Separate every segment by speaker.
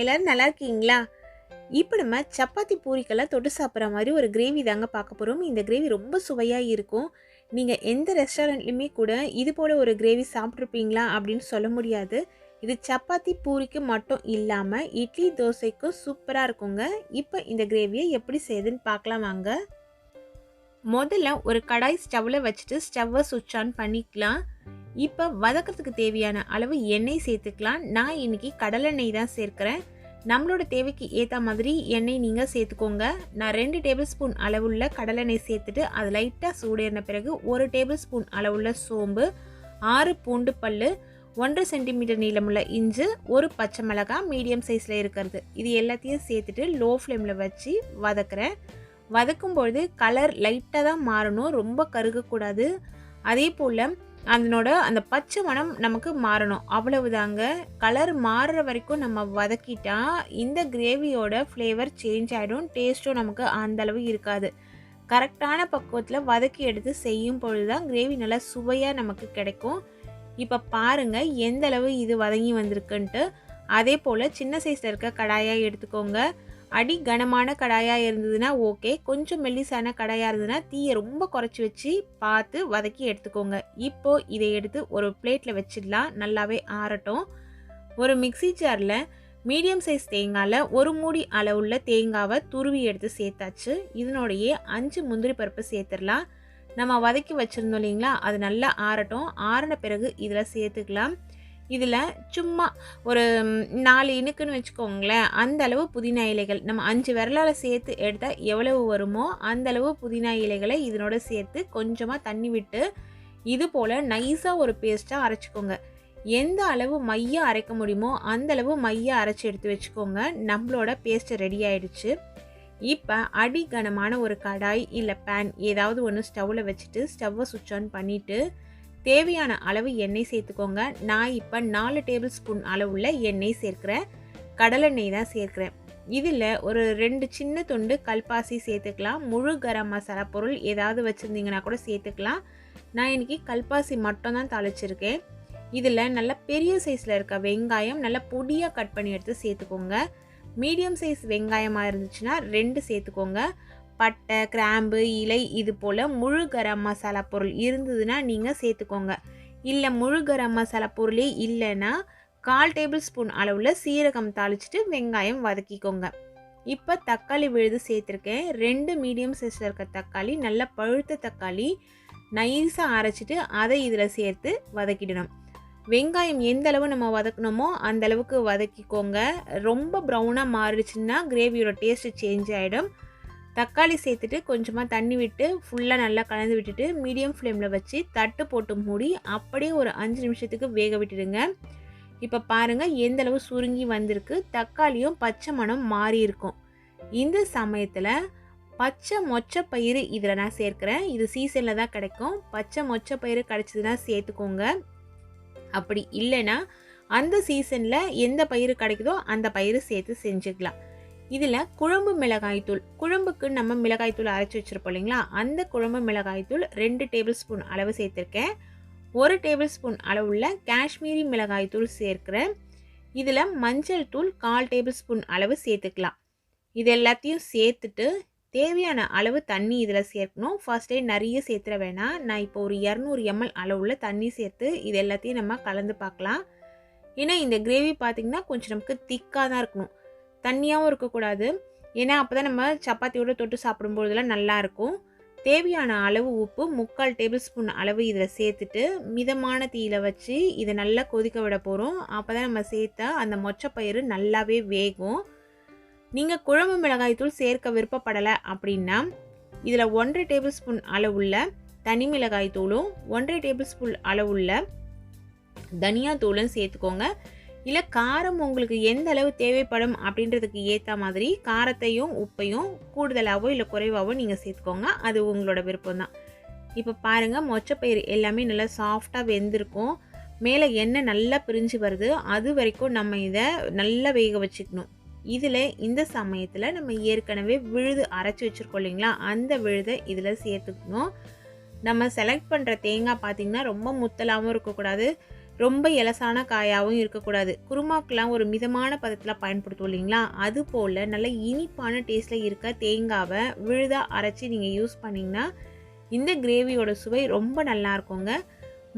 Speaker 1: எல்லோரும் நல்லா இருக்கீங்களா? இப்போ நம்ம சப்பாத்தி பூரிக்கெல்லாம் தொட்டு சாப்பிட்ற மாதிரி ஒரு கிரேவி தாங்க பார்க்க போகிறோம் இந்த கிரேவி ரொம்ப சுவையாக இருக்கும். நீங்கள் எந்த ரெஸ்டாரண்ட்லையுமே கூட இது போல் ஒரு கிரேவி சாப்பிட்ருப்பீங்களா அப்படின்னு சொல்ல முடியாது. இது சப்பாத்தி பூரிக்கு மட்டும் இல்லாமல் இட்லி தோசைக்கும் சூப்பராக இருக்குங்க. இப்போ இந்த கிரேவியை எப்படி செய்யுதுன்னு பார்க்கலாம் வாங்க. முதல்ல ஒரு கடாய் ஸ்டவ்வில் வச்சுட்டு ஸ்டவ்வை சுவிட்ச் ஆன் பண்ணிக்கலாம். இப்போ வதக்கிறதுக்கு தேவையான அளவு எண்ணெய் சேர்த்துக்கலாம். நான் இன்னைக்கு கடலெண்ணெய் தான் சேர்க்குறேன். நம்மளோட தேவைக்கு ஏற்ற மாதிரி எண்ணெய் நீங்கள் சேர்த்துக்கோங்க. நான் ரெண்டு டேபிள் ஸ்பூன் அளவுள்ள கடலெண்ணெய் சேர்த்துட்டு அது லைட்டாக சூடேறின பிறகு ஒரு டேபிள் ஸ்பூன் அளவுள்ள சோம்பு ஆறு பூண்டு பல் ஒன்றரை சென்டிமீட்டர் நீளமுள்ள இஞ்சு ஒரு பச்சை மிளகாய் மீடியம் சைஸில் இருக்கிறது. இது எல்லாத்தையும் சேர்த்துட்டு லோ ஃப்ளேமில் வச்சு வதக்குறேன். வதக்கும்பொழுது கலர் லைட்டாக தான் மாறணும். ரொம்ப கருகக்கூடாது. அதே போல் அதனோட அந்த பச்சை மணம் நமக்கு மாறணும். அவ்வளவுதாங்க. கலர் மாறுற வரைக்கும் நம்ம வதக்கிட்டா இந்த கிரேவியோட ஃப்ளேவர் சேஞ்ச் ஆகிடும் டேஸ்ட்டும் நமக்கு அந்த அளவு இருக்காது. கரெக்டான பக்குவத்தில் வதக்கி எடுத்து செய்யும் பொழுது தான் கிரேவி நல்லா சுவையாக நமக்கு கிடைக்கும். இப்போ பாருங்கள் எந்த அளவு இது வதங்கி வந்திருக்குன்ட்டு. அதே போல் சின்ன சைஸில் இருக்க கடாயாக எடுத்துக்கோங்க. அடி கனமான கடாயாக இருந்ததுன்னா ஓகே. கொஞ்சம் மெல்லிசான கடாயாக இருந்ததுன்னா தீயை ரொம்ப குறைச்சி வச்சு பார்த்து வதக்கி எடுத்துக்கோங்க. இப்போ இதை எடுத்து ஒரு பிளேட்டில் வச்சிடலாம். நல்லாவே ஆறட்டும். ஒரு மிக்சி ஜாரில் மீடியம் சைஸ் தேங்காயில் ஒரு மூடி அளவுள்ள தேங்காவை துருவி எடுத்து சேர்த்தாச்சு. இதனோடையே அஞ்சு முந்திரி பருப்பு சேர்த்துடலாம். நம்ம வதக்கி வச்சுருந்தோம் இல்லைங்களா? அது நல்லா ஆறட்டும். ஆறின பிறகு இதில் சேர்த்துக்கலாம். இதில் சும்மா ஒரு நாலு இனுக்குன்னு வச்சுக்கோங்களேன். அந்த அளவு புதினா இலைகள். நம்ம அஞ்சு விரலால் சேர்த்து எடுத்தால் எவ்வளவு வருமோ அந்தளவு புதினா இலைகளை இதனோட சேர்த்து கொஞ்சமாக தண்ணி விட்டு இது போல் நைஸாக ஒரு பேஸ்ட்டாக அரைச்சிக்கோங்க. எந்த அளவு மையம் அரைக்க முடியுமோ அந்தளவு அளவு அரைச்சி எடுத்து வச்சுக்கோங்க. நம்மளோட பேஸ்ட்டு ரெடி ஆயிடுச்சு. இப்போ அடி கனமான ஒரு கடாய் இல்லை பேன் ஏதாவது ஒன்று ஸ்டவ்வில் வச்சுட்டு ஸ்டவ்வை சுவிட்ச் ஆன் பண்ணிவிட்டு தேவையான அளவு எண்ணெய் சேர்த்துக்கோங்க. நான் இப்போ நாலு டேபிள் ஸ்பூன் அளவுள்ள எண்ணெய் சேர்க்குறேன். கடலெண்ணெய் தான் சேர்க்குறேன். இதில் ஒரு ரெண்டு சின்ன துண்டு கல்பாசி சேர்த்துக்கலாம். முழு கரம் மசாலா பொருள் ஏதாவது வச்சுருந்தீங்கன்னா கூட சேர்த்துக்கலாம். நான் இன்றைக்கி கல்பாசி மட்டும் தான் தாளிச்சிருக்கேன். இதில் நல்ல பெரிய சைஸில் இருக்க வெங்காயம் நல்லா பொடியாக கட் பண்ணி எடுத்து சேர்த்துக்கோங்க. மீடியம் சைஸ் வெங்காயமாக இருந்துச்சுன்னா ரெண்டு சேர்த்துக்கோங்க. பட்டை கிராம்பு இலை இது போல் முழு கரம் மசாலா பொருள் இருந்ததுன்னா நீங்கள் சேர்த்துக்கோங்க. இல்லை முழு கரம் மசாலா பொருளே இல்லைன்னா கால் டேபிள் ஸ்பூன் அளவில் சீரகம் தாளிச்சிட்டு வெங்காயம் வதக்கிக்கோங்க. இப்போ தக்காளி விழுது சேர்த்துருக்கேன். ரெண்டு மீடியம் சைஸில் இருக்க தக்காளி நல்ல பழுத்த தக்காளி நைஸாக அரைச்சிட்டு அதை இதில் சேர்த்து வதக்கிடணும். வெங்காயம் எந்த அளவு நம்ம வதக்கணுமோ அந்த அளவுக்கு வதக்கிக்கோங்க. ரொம்ப ப்ரௌனாக மாறிடுச்சுன்னா கிரேவியோட டேஸ்ட்டு சேஞ்ச் ஆகிடும் தக்காளி சேர்த்துட்டு கொஞ்சமாக தண்ணி விட்டு ஃபுல்லாக நல்லா கலந்து விட்டுட்டு மீடியம் ஃப்ளேமில் வச்சு தட்டு போட்டு மூடி அப்படியே ஒரு அஞ்சு நிமிஷத்துக்கு வேக விட்டுடுங்க. இப்போ பாருங்கள் எந்த அளவு சுருங்கி வந்திருக்கு. தக்காளியும் பச்சை மணம் மாறி இருக்கும். இந்த சமயத்தில் பச்சை மொச்சை பயிறு இதில் நான் சேர்க்குறேன். இது சீசனில் தான் கிடைக்கும். பச்சை மொச்சை பயிறு கிடச்சதுன்னா சேர்த்துக்கோங்க. அப்படி இல்லைன்னா அந்த சீசனில் எந்த பயிறு கிடைக்குதோ அந்த பயிறு சேர்த்து செஞ்சுக்கலாம். இதில் குழம்பு மிளகாய்த்தூள் குழம்புக்கு நம்ம மிளகாய்த்தூள் அரைச்சி வச்சுருப்போம் இல்லைங்களா? அந்த குழம்பு மிளகாய்த்தூள் ரெண்டு டேபிள் ஸ்பூன் அளவு சேர்த்துருக்கேன். ஒரு டேபிள் ஸ்பூன் அளவுள்ள காஷ்மீரி மிளகாய்த்தூள் சேர்க்குறேன். இதில் மஞ்சள் தூள் கால் டேபிள் ஸ்பூன் அளவு சேர்த்துக்கலாம். இது எல்லாத்தையும் சேர்த்துட்டு தேவையான அளவு தண்ணி இதில் சேர்க்கணும். ஃபர்ஸ்டே நிறைய சேர்த்துற வேணாம். நான் இப்போ ஒரு இரநூறு எம்எல் அளவுள்ள தண்ணி சேர்த்து இது எல்லாத்தையும் நம்ம கலந்து பார்க்கலாம். ஏன்னா இந்த கிரேவி பார்த்திங்கன்னா கொஞ்சம் நமக்கு திக்காக தான் இருக்கணும். தண்ணியாகவும் இருக்கக்கூடாது. ஏன்னா அப்போ தான் நம்ம சப்பாத்தியோடு தொட்டு சாப்பிடும்போதெல்லாம் நல்லாயிருக்கும். தேவையான அளவு உப்பு முக்கால் டேபிள் ஸ்பூன் அளவு இதில் சேர்த்துட்டு மிதமான தீயில் வச்சு இதை நல்லா கொதிக்க விட போகிறோம் அப்போ தான் நம்ம சேர்த்தா அந்த மொச்சப்பயிறு நல்லாவே வேகும். நீங்கள் குழம்பு மிளகாய்த்தூள் சேர்க்க விருப்பப்படலை அப்படின்னா இதில் ஒன்றரை டேபிள் ஸ்பூன் அளவுள்ள தனி மிளகாய் தூளும் ஒன்றரை டேபிள் ஸ்பூன் அளவுள்ள தனியா தூளும் சேர்த்துக்கோங்க. இல்லை காரம் உங்களுக்கு எந்த அளவு தேவைப்படும் அப்படின்றதுக்கு ஏற்ற மாதிரி காரத்தையும் உப்பையும் கூடுதலாகவோ இல்லை குறைவாகவோ நீங்கள் சேர்த்துக்கோங்க. அது உங்களோட விருப்பம் தான் இப்போ பாருங்கள் மொச்சப்பயிர் எல்லாமே நல்லா சாஃப்டாக வெந்திருக்கும். மேலே எண்ணெய் நல்லா பிரிஞ்சு வருது. அது வரைக்கும் நம்ம இதை நல்லா வேக வச்சுக்கணும். இதில் இந்த சமயத்தில் நம்ம ஏற்கனவே விழுது அரைச்சி வச்சுருக்கோம் இல்லைங்களா? அந்த விழுதை இதில் சேர்த்துக்கணும். நம்ம செலக்ட் பண்ணுற தேங்காய் பார்த்திங்கன்னா ரொம்ப முத்தலாகவும் இருக்கக்கூடாது. ரொம்ப இலசான காயாகவும் இருக்கக்கூடாது. குருமாக்கெலாம் ஒரு மிதமான பதத்தில் பயன்படுத்துவோம் இல்லைங்களா? அது போல் நல்ல இனிப்பான டேஸ்ட்டில் இருக்க தேங்காவை விழுதாக அரைச்சி நீங்கள் யூஸ் பண்ணிங்கன்னா இந்த கிரேவியோட சுவை ரொம்ப நல்லா இருக்குங்க.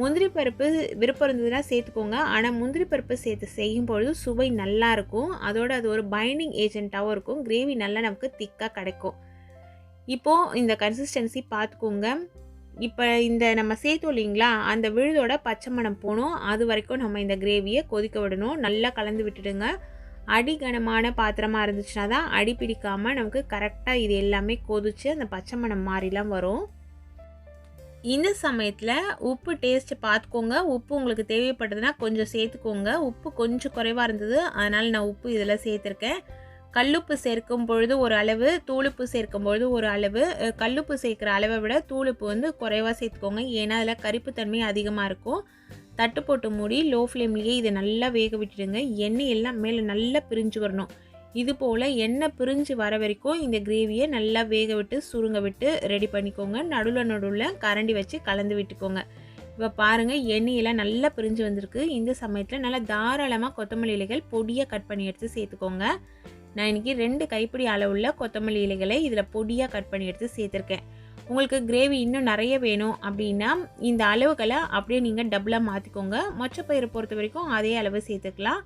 Speaker 1: முந்திரி பருப்பு விருப்பம் இருந்ததுன்னா சேர்த்துக்கோங்க. ஆனால் முந்திரி பருப்பு சேர்த்து செய்யும் பொழுது சுவை நல்லா இருக்கும். அதோட அது ஒரு பைண்டிங் ஏஜென்ட்டாகவும் இருக்கும். கிரேவி நல்லா நமக்கு திக்காக கிடைக்கும். இப்போது இந்த கன்சிஸ்டன்சி பார்த்துக்கோங்க இப்போ இந்த நம்ம சேர்த்தோம் இல்லைங்களா அந்த விழுதோட பச்சை மணம் போகணும் அது வரைக்கும் நம்ம இந்த கிரேவியை கொதிக்க விடணும். நல்லா கலந்து விட்டுடுங்க. அடி கனமான பாத்திரமாக இருந்துச்சுன்னா தான் அடி பிடிக்காமல் நமக்கு கரெக்டாக இது எல்லாமே கொதிச்சு அந்த பச்சை மணம் மாதிரிலாம் வரும். இந்த சமயத்தில் உப்பு டேஸ்ட்டு பார்த்துக்கோங்க உப்பு உங்களுக்கு தேவைப்பட்டதுன்னா கொஞ்சம் சேர்த்துக்கோங்க. உப்பு கொஞ்சம் குறைவாக இருந்தது. அதனால் நான் உப்பு இதில் சேர்த்துருக்கேன். கல்லுப்பு சேர்க்கும் பொழுது ஒரு அளவு தூளுப்பு சேர்க்கும் பொழுது ஒரு அளவு. கல்லுப்பு சேர்க்குற அளவை விட தூளுப்பு வந்து குறைவாக சேர்த்துக்கோங்க. ஏன்னா அதில் கரிப்புத்தன்மை அதிகமாக இருக்கும். தட்டு போட்டு மூடி லோ ஃப்ளேம்லேயே இதை நல்லா வேக விட்டுடுங்க. எண்ணெய் எல்லாம் மேலே நல்லா பிரிஞ்சு வரணும். இது போல் எண்ணெய் பிரிஞ்சு வர வரைக்கும் இந்த கிரேவியை நல்லா வேக விட்டு சுருங்க விட்டு ரெடி பண்ணிக்கோங்க. நடுவில் நடுவில் கரண்டி வச்சு கலந்து விட்டுக்கோங்க. இப்போ பாருங்கள் எண்ணெயெல்லாம் நல்லா பிரிஞ்சு வந்திருக்கு. இந்த சமயத்தில் நல்லா தாராளமாக கொத்தமல்லி இலைகள் பொடியாக கட் பண்ணி எடுத்து சேர்த்துக்கோங்க. நான் இன்றைக்கி ரெண்டு கைப்பிடி அளவுள்ள கொத்தமல்லி இலைகளை இதில் பொடியாக கட் பண்ணி எடுத்து சேர்த்துருக்கேன். உங்களுக்கு கிரேவி இன்னும் நிறைய வேணும் அப்படின்னா இந்த அளவுகளை அப்படியே நீங்கள் டபுளாக மாற்றிக்கோங்க மொச்சப்பயிறு பொறுத்த வரைக்கும் அதே அளவு சேர்த்துக்கலாம்.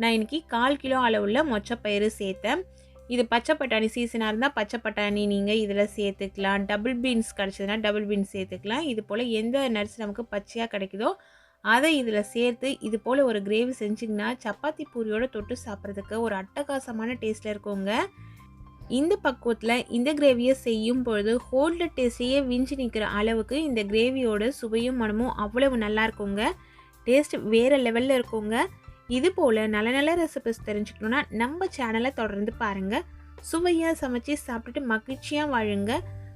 Speaker 1: நான் இன்றைக்கி கால் கிலோ அளவுள்ள மொச்சப்பயிறு சேர்த்தேன். இது பச்சை பட்டாணி சீசனாக இருந்தால் பச்சை பட்டாணி நீங்கள் இதில் சேர்த்துக்கலாம். டபுள் பீன்ஸ் கிடச்சதுன்னா டபுள் பீன்ஸ் சேர்த்துக்கலாம். இது போல் எந்த நட்ஸ் நமக்கு பச்சையாக கிடைக்குதோ அதை இதில் சேர்த்து இது போல் ஒரு கிரேவி செஞ்சிங்கன்னா சப்பாத்தி பூரியோட தொட்டு சாப்பிட்றதுக்கு ஒரு அட்டகாசமான டேஸ்ட்டில் இருக்குங்க. இந்த பக்குவத்தில் இந்த கிரேவியை செய்யும் பொழுது ஹோல்டு டேஸ்ட்டையே விஞ்சி நிற்கிற அளவுக்கு இந்த கிரேவியோட சுவையும் மனமும் அவ்வளவு நல்லா இருக்குங்க. டேஸ்ட் வேறு லெவலில் இருக்குங்க. இது போல் நல்ல நல்ல ரெசிபிஸ் தெரிஞ்சுக்கணுன்னா நம்ம சேனலை தொடர்ந்து பாருங்கள் சுவையாக சமைச்சு சாப்பிட்டுட்டு மகிழ்ச்சியாக வாழுங்க.